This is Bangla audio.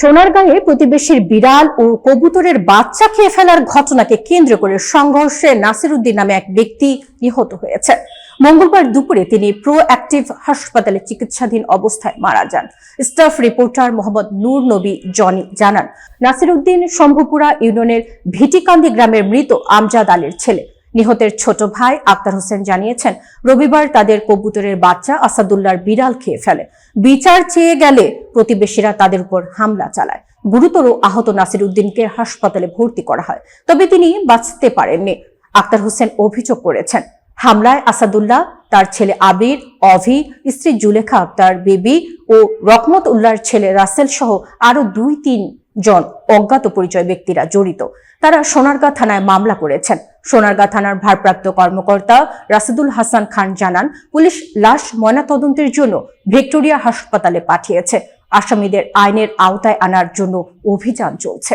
সোনারগাঁয়ে প্রতিবেশীর বিড়াল ও কবুতরের বাচ্চা খেয়ে ফেলার ঘটনাকে কেন্দ্র করে সংঘর্ষে নাসিরুদ্দিন নামে এক ব্যক্তি নিহত হয়েছে। মঙ্গলবার দুপুরে তিনি প্রো অ্যাক্টিভ হাসপাতালে চিকিৎসাধীন অবস্থায় মারা যান। স্টাফ রিপোর্টার মোহাম্মদ নূর নবী জনি জানান, নাসিরুদ্দিন শম্ভুপুরা ইউনিয়নের ভিটিকান্দি গ্রামের মৃত আমজাদ আলীর ছেলে। নিহতের ছোট ভাই আক্তার হোসেন জানিয়েছেন, রবিবার তাদের কবুতরের বাচ্চা আসাদুল্লাহর বিড়াল খেয়ে ফেলে। বিচার চেয়ে গেলে প্রতিবেশীরা তাদের উপর হামলা চালায়। গুরুতর আহত নাসির উদ্দিনকে হাসপাতালে ভর্তি করা হয়, তবে তিনি বাঁচতে পারেননি। আক্তার হোসেন অভিযোগ করেছেন, হামলায় আসাদুল্লাহ, তার ছেলে আবির, অভি, স্ত্রী জুলেখা আক্তার, বেবি ও রকমত উল্লাহর ছেলে রাসেল সহ আরও দুই তিন জন অজ্ঞাত পরিচয় ব্যক্তিরা জড়িত। তারা সোনারগাঁ থানায় মামলা করেছেন। সোনারগাঁ থানার ভারপ্রাপ্ত কর্মকর্তা রাসিদুল হাসান খান জানান, পুলিশ লাশ ময়নাতদন্তের জন্য ভিক্টোরিয়া হাসপাতালে পাঠিয়েছে। আসামিদের আইনের আওতায় আনার জন্য অভিযান চলছে।